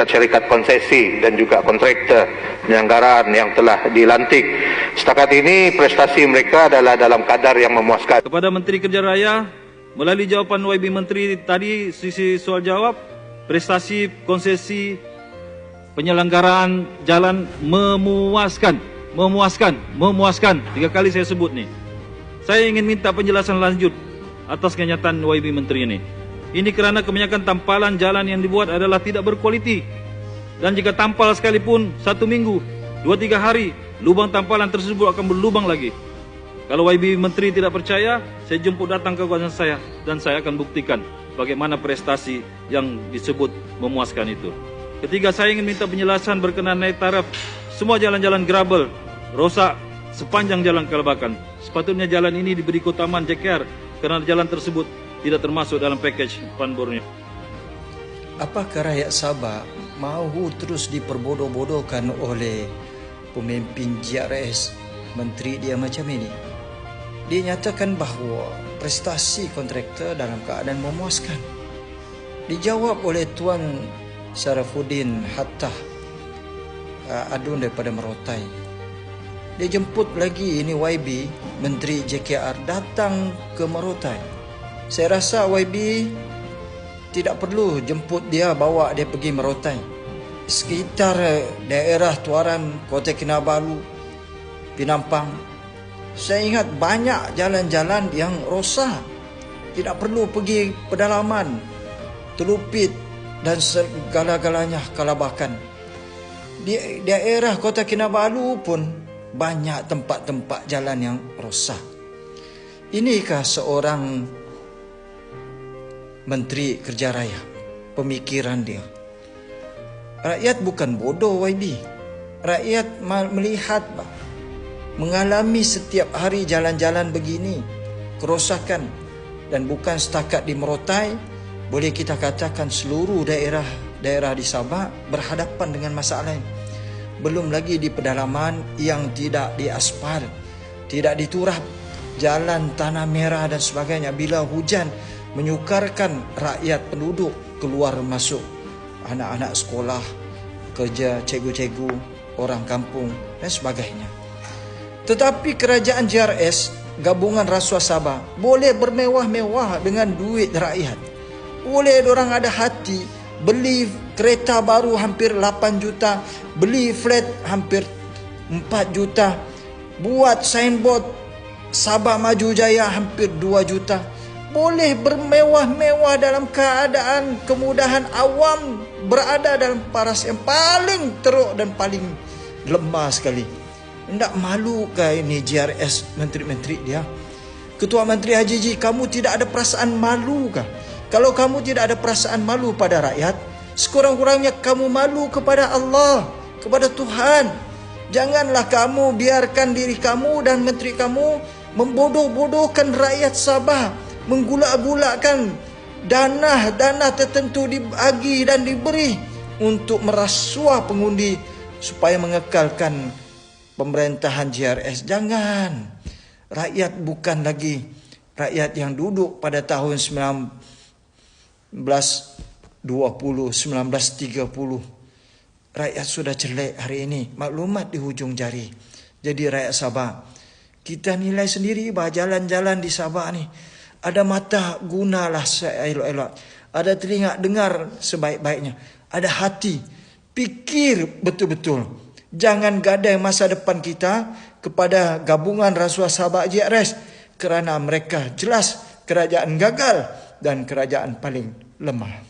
syarikat-syarikat konsesi dan juga kontraktor penyelenggaraan yang telah dilantik. Setakat ini prestasi mereka adalah dalam kadar yang memuaskan. Kepada Menteri Kerja Raya, melalui jawapan YB Menteri tadi sisi soal jawab, prestasi konsesi penyelenggaraan jalan memuaskan, memuaskan, memuaskan. Tiga kali saya sebut ni. Saya ingin minta penjelasan lanjut atas kenyataan YB Menteri ini. Ini kerana kebanyakan tampalan jalan yang dibuat adalah tidak berkualiti. Dan jika tampal sekalipun satu minggu, dua tiga hari, lubang tampalan tersebut akan berlubang lagi. Kalau YB Menteri tidak percaya, saya jemput datang ke kawasan saya dan saya akan buktikan bagaimana prestasi yang disebut memuaskan itu. Ketiga, saya ingin minta penjelasan berkenaan naik taraf semua jalan-jalan gravel rosak sepanjang jalan Kalabakan. Sepatutnya jalan ini diberi keutamaan JKR kerana jalan tersebut tidak termasuk dalam pakej Pan Borneo. Apakah rakyat Sabah mahu terus diperbodoh-bodohkan oleh pemimpin JRS menteri dia macam ini? Dia nyatakan bahawa prestasi kontraktor dalam keadaan memuaskan. Dijawab oleh Tuan Sarafuddin Hatta uh, Adun daripada Merotai. Dia jemput lagi ini YB Menteri JKR datang ke Merotai. Saya rasa YB tidak perlu jemput dia bawa dia pergi Merotai. Sekitar daerah Tuaran, Kota Kinabalu, Pinampang. Saya ingat banyak jalan-jalan yang rosak. Tidak perlu pergi pedalaman, telupit dan segala-galanya kalabakan. Di daerah Kota Kinabalu pun banyak tempat-tempat jalan yang rosak. Inikah seorang menteri kerja raya pemikiran dia? Rakyat bukan bodoh YB. Rakyat melihat mengalami setiap hari jalan-jalan begini kerosakan dan bukan setakat di Merotai boleh kita katakan seluruh daerah daerah di Sabah berhadapan dengan masalah ini belum lagi di pedalaman yang tidak diaspal, tidak diturap jalan tanah merah dan sebagainya bila hujan menyukarkan rakyat penduduk keluar masuk. Anak-anak sekolah kerja cikgu-cikgu orang kampung dan sebagainya. Tetapi kerajaan JRS gabungan rasuah Sabah boleh bermewah-mewah dengan duit rakyat. Boleh orang ada hati beli kereta baru hampir 8 juta, beli flat hampir 4 juta, buat signboard Sabah Maju Jaya hampir 2 juta. Boleh bermewah-mewah dalam keadaan kemudahan awam berada dalam paras yang paling teruk dan paling lemah sekali. Tidak malu ke ini GRS menteri-menteri dia? Ketua Menteri Haji Ji, kamu tidak ada perasaan malu kah? Kalau kamu tidak ada perasaan malu pada rakyat, sekurang-kurangnya kamu malu kepada Allah, kepada Tuhan. Janganlah kamu biarkan diri kamu dan menteri kamu membodoh-bodohkan rakyat Sabah, menggulak-gulakkan dana-dana tertentu dibagi dan diberi untuk merasuah pengundi supaya mengekalkan pemerintahan JRS. Jangan. Rakyat bukan lagi rakyat yang duduk pada tahun 1920, 1930. Rakyat sudah jelek hari ini. Maklumat di hujung jari. Jadi rakyat Sabah. Kita nilai sendiri bahawa jalan-jalan di Sabah ni. Ada mata gunalah seelok-elok. Ada telinga dengar sebaik-baiknya. Ada hati. Pikir betul-betul. Jangan gadai masa depan kita kepada gabungan rasuah Sabah JRS. Kerana mereka jelas kerajaan gagal dan kerajaan paling lemah.